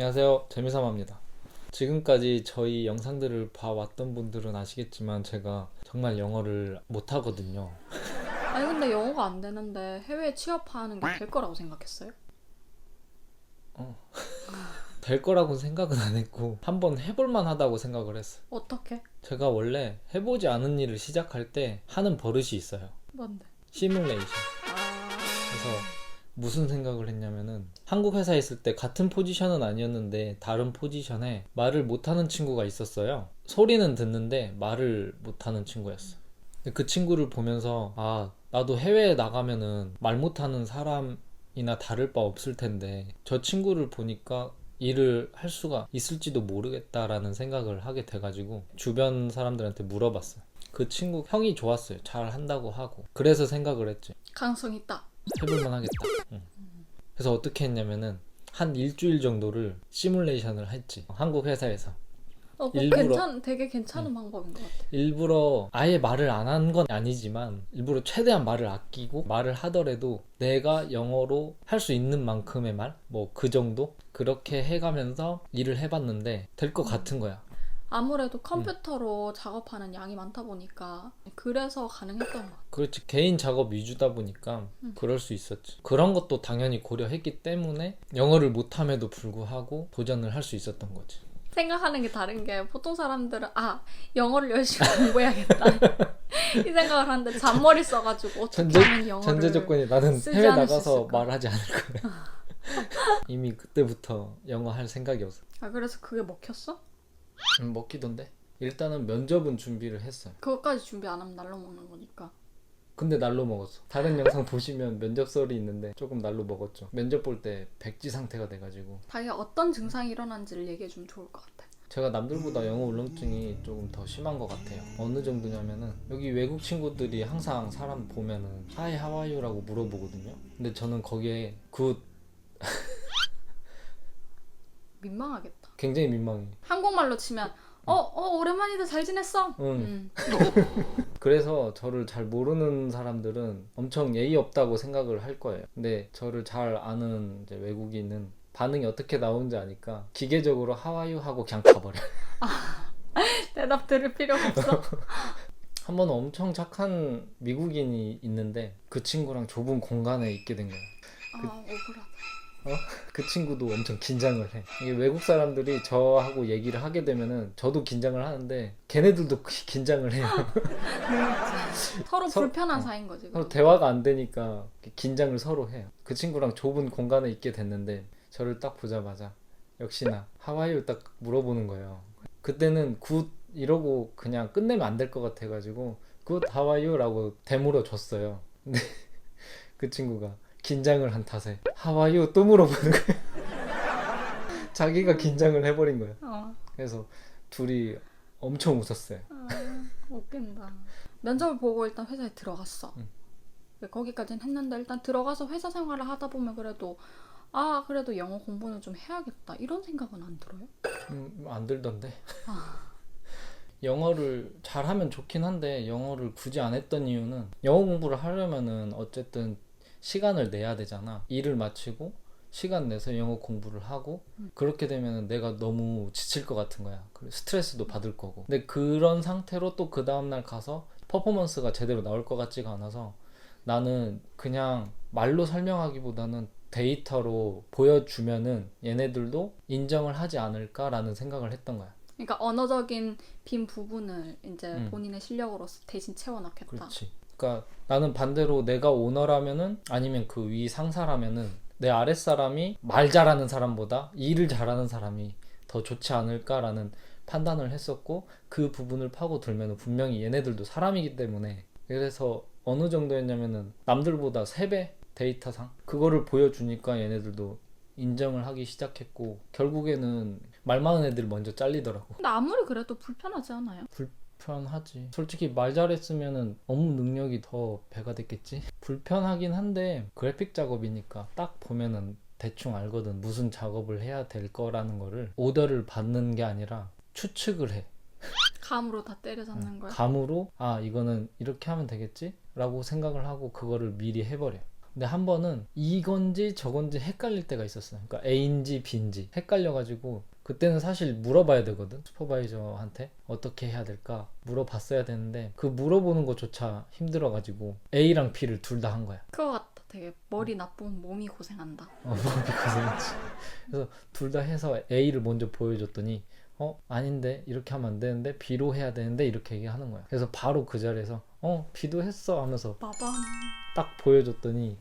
안녕하세요. 재미삼아입니다. 지금까지 저희 영상들을 봐왔던 분들은 아시겠지만 제가 정말 영어를 못하거든요. 아니 근데 영어가 안 되는데 해외 취업하는 게 될 거라고 생각했어요? 될 거라고 생각은 안 했고 한번 해볼만 하다고 생각을 했어요. 어떻게? 제가 원래 해보지 않은 일을 시작할 때 하는 버릇이 있어요. 뭔데? 시뮬레이션. 아 그래서 무슨 생각을 했냐면은 한국 회사에 있을 때 같은 포지션은 아니었는데 다른 포지션에 말을 못하는 친구가 있었어요. 소리는 듣는데 말을 못하는 친구였어. 그 친구를 보면서 아 나도 해외에 나가면은 말 못하는 사람이나 다를 바 없을 텐데 저 친구를 보니까 일을 할 수가 있을지도 모르겠다라는 생각을 하게 돼가지고 주변 사람들한테 물어봤어요. 그 친구 형이 좋았어요. 잘 한다고 하고 그래서 생각을 했지. 가능성 있다. 해볼만 하겠다. 응. 그래서 어떻게 했냐면은 한 일주일 정도를 시뮬레이션을 했지. 한국 회사에서 어, 그거 일부러- 괜찮, 되게 괜찮은 방법인 것 같아. 일부러 아예 말을 안 한 건 아니지만 일부러 최대한 말을 아끼고 말을 하더라도 내가 영어로 할 수 있는 만큼의 말, 뭐 그 정도 그렇게 해가면서 일을 해봤는데 될 것 같은 거야. 아무래도 컴퓨터로 작업하는 양이 많다 보니까 그래서 가능했던 것 같아. 그렇지 개인 작업 위주다 보니까 음. 그럴 수 있었지. 그런 것도 당연히 고려했기 때문에 영어를 못함에도 불구하고 도전을 할 수 있었던 거지. 생각하는 게 다른 게 보통 사람들은 아 영어를 열심히 공부해야겠다 이 생각을 하는데 잔머리 써가지고 어떻게 전제- 하면 영어를 전제 조건이 나는 쓰지 해외 않을 수 나가서 있을까? 말하지 않을 거야. 이미 그때부터 영어 할 생각이었어. 아 그래서 그게 먹혔어? 음, 먹히던데. 일단은 면접은 준비를 했어요. 그것까지 준비 안 하면 날로 먹는 거니까 근데 날로 먹었어. 다른 영상 보시면 면접설이 있는데 조금 날로 먹었죠. 면접 볼 때 백지 상태가 돼가지고 자기가 어떤 증상이 일어난지를 얘기해 주면 좋을 것 같아 제가 남들보다 영어 울렁증이 조금 더 심한 것 같아요. 어느 정도냐면은 여기 외국 친구들이 항상 사람 보면은 Hi, how are you?라고 물어보거든요. 근데 저는 거기에 굿 민망하겠다 굉장히 민망해. 한국말로 치면 어, 어 오랜만이다 잘 지냈어? 응. 음. 그래서 저를 잘 모르는 사람들은 엄청 예의 없다고 생각을 할 거예요. 근데 저를 잘 아는 이제 외국인은 반응이 어떻게 나오는지 아니까 기계적으로 하와유 하고 그냥 가버려. 대답 들을 필요가 없어 한 번 엄청 착한 미국인이 있는데 그 친구랑 좁은 공간에 있게 된 거야. 아 억울하다 그 친구도 엄청 긴장을 해. 이게 외국 사람들이 저하고 얘기를 하게 되면은 저도 긴장을 하는데 걔네들도 기- 긴장을 해요. 서로 서- 불편한 어. 사이인 거지 서로. 대화가 안 되니까 긴장을 서로 해요. 그 친구랑 좁은 공간에 있게 됐는데 저를 딱 보자마자 역시나 하와이를 딱 물어보는 거예요. 그때는 굿 이러고 그냥 끝내면 안 될 것 같아가지고 굿 하와이유라고 되물어 줬어요. 근데 그 친구가 긴장을 한 탓에 하와이유 또 물어보는 거예요. 자기가 긴장을 해버린 거예요. 어. 그래서 둘이 엄청 웃었어요. 아, 웃긴다. 면접을 보고 일단 회사에 들어갔어. 응. 거기까지는 했는데 일단 들어가서 회사 생활을 하다 보면 그래도 아 그래도 영어 공부는 좀 해야겠다 이런 생각은 안 들어요? 음, 안 들던데. 아. 영어를 잘하면 좋긴 한데 영어를 굳이 안 했던 이유는 영어 공부를 하려면은 어쨌든 시간을 내야 되잖아. 일을 마치고 시간 내서 영어 공부를 하고 그렇게 되면은 내가 너무 지칠 것 같은 거야. 스트레스도 받을 거고. 근데 그런 상태로 또 그 다음날 가서 퍼포먼스가 제대로 나올 것 같지가 않아서 나는 그냥 말로 설명하기보다는 데이터로 보여주면은 얘네들도 인정을 하지 않을까라는 생각을 했던 거야. 그러니까 언어적인 빈 부분을 이제 음. 본인의 실력으로 대신 채워 넣겠다. 그렇지. 그러니까 나는 반대로 내가 오너라면은 아니면 그 위 상사라면은 내 아랫 사람이 말 잘하는 사람보다 일을 잘하는 사람이 더 좋지 않을까라는 판단을 했었고 그 부분을 파고들면 분명히 얘네들도 사람이기 때문에 그래서 어느 정도였냐면은 남들보다 3배 데이터상 그거를 보여주니까 얘네들도 인정을 하기 시작했고 결국에는 말 많은 애들이 먼저 잘리더라고. 근데 아무리 그래도 불편하지 않아요? 불 편하지. 솔직히 말 잘했으면은 업무 능력이 더 배가 됐겠지? 불편하긴 한데 그래픽 작업이니까 딱 보면은 대충 알거든. 무슨 작업을 해야 될 거라는 거를 오더를 받는 게 아니라 추측을 해. 감으로 다 때려잡는 어, 거야. 감으로 아 이거는 이렇게 하면 되겠지? 라고 생각을 하고 그거를 미리 해버려. 근데 한 번은 이건지 저건지 헷갈릴 때가 있었어요. 그러니까 A인지 B인지 헷갈려가지고 그때는 사실 물어봐야 되거든. 슈퍼바이저한테 어떻게 해야 될까 물어봤어야 되는데 그 물어보는 것조차 힘들어가지고 A랑 B를 둘 다 한 거야. 그거 같다. 되게 머리 나쁘면 몸이 고생한다. 어, 몸이 고생했지. 그래서 둘 다 해서 A를 먼저 보여줬더니 어 아닌데 이렇게 하면 안 되는데 B로 해야 되는데 이렇게 얘기하는 거야. 그래서 바로 그 자리에서 어 B도 했어 하면서 빠밤. 딱 보여줬더니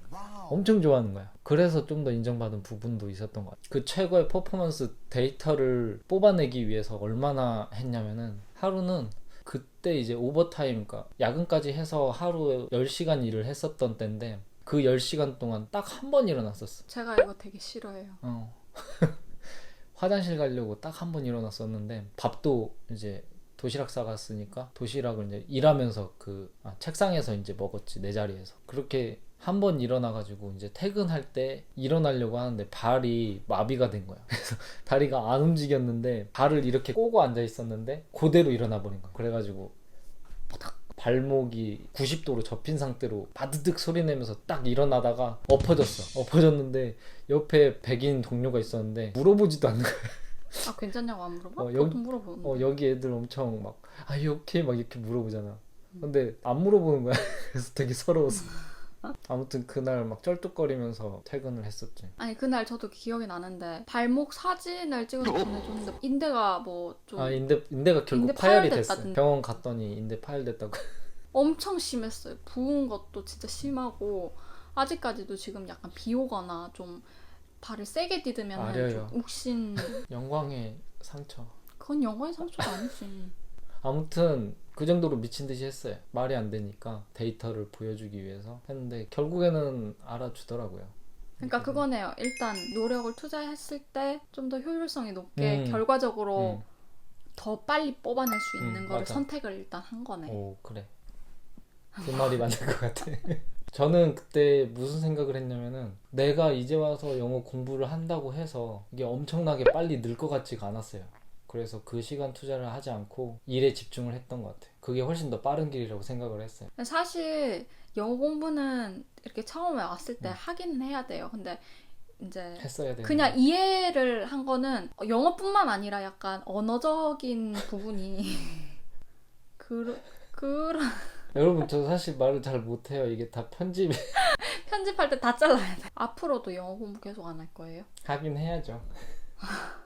엄청 좋아하는 거야. 그래서 좀 더 인정받은 부분도 있었던 것 같아. 그 최고의 퍼포먼스 데이터를 뽑아내기 위해서 얼마나 했냐면은 하루는 그때 이제 오버타임, 그러니까 야근까지 해서 하루 10시간 일을 했었던 때인데 그 10시간 동안 딱 한 번 일어났었어. 제가 이거 되게 싫어해요. 어. 화장실 가려고 딱 한 번 일어났었는데 밥도 이제 도시락 싸갔으니까 도시락을 이제 일하면서 그 아, 책상에서 이제 먹었지 내 자리에서 그렇게 한 번 일어나가지고 이제 퇴근할 때 일어나려고 하는데 발이 마비가 된 거야. 그래서 다리가 안 움직였는데 발을 이렇게 꼬고 앉아 있었는데 그대로 일어나 버린 거야. 그래가지고 딱 발목이 90도로 접힌 상태로 바드득 소리 내면서 딱 일어나다가 엎어졌어. 엎어졌는데 옆에 백인 동료가 있었는데 물어보지도 않는 거야. 아 괜찮냐고 안 물어봐? 어, 보통 물어보는데. 어, 여기 애들 엄청 막, 아, 유 오케이? 막 이렇게 물어보잖아. 근데 안 물어보는 거야. 그래서 되게 서러웠어. 아무튼 그날 막 쩔뚝거리면서 퇴근을 했었지. 아니 그날 저도 기억이 나는데 발목 사진을 찍어서 보내줬는데 인대가 뭐 좀 아, 인대, 인대가 결국 인대 파열이 됐어. 파열됐다던데. 병원 갔더니 인대 파열됐다고. 엄청 심했어요. 부은 것도 진짜 심하고 아직까지도 지금 약간 비 오거나 좀 발을 세게 디디면 아려요. 좀 욱신 영광의 상처. 그건 영화의 상처가 아니지. 아무튼 그 정도로 미친 듯이 했어요. 말이 안 되니까 데이터를 보여주기 위해서 했는데 결국에는 알아주더라고요. 그러니까 그거네요. 일단 노력을 투자했을 때 좀 더 효율성이 높게 음. 결과적으로 음. 더 빨리 뽑아낼 수 있는 음, 거를 맞아. 선택을 일단 한 거네. 오 그래 그 말이 맞는 것 같아 저는 그때 무슨 생각을 했냐면은 내가 이제 와서 영어 공부를 한다고 해서 이게 엄청나게 빨리 늘 것 같지가 않았어요 그래서 그 시간 투자를 하지 않고 일에 집중을 했던 것 같아 그게 훨씬 더 빠른 길이라고 생각을 했어요 사실 영어 공부는 이렇게 처음에 왔을 때 음. 하기는 해야 돼요. 근데 이제 그냥 이해를 한 거는 영어뿐만 아니라 약간 언어적인 부분이 그 그런 여러분 저 사실 말을 잘 못해요 이게 다 편집 편집할 때 다 잘라야 돼. 앞으로도 영어 공부 계속 안 할 거예요? 하긴 해야죠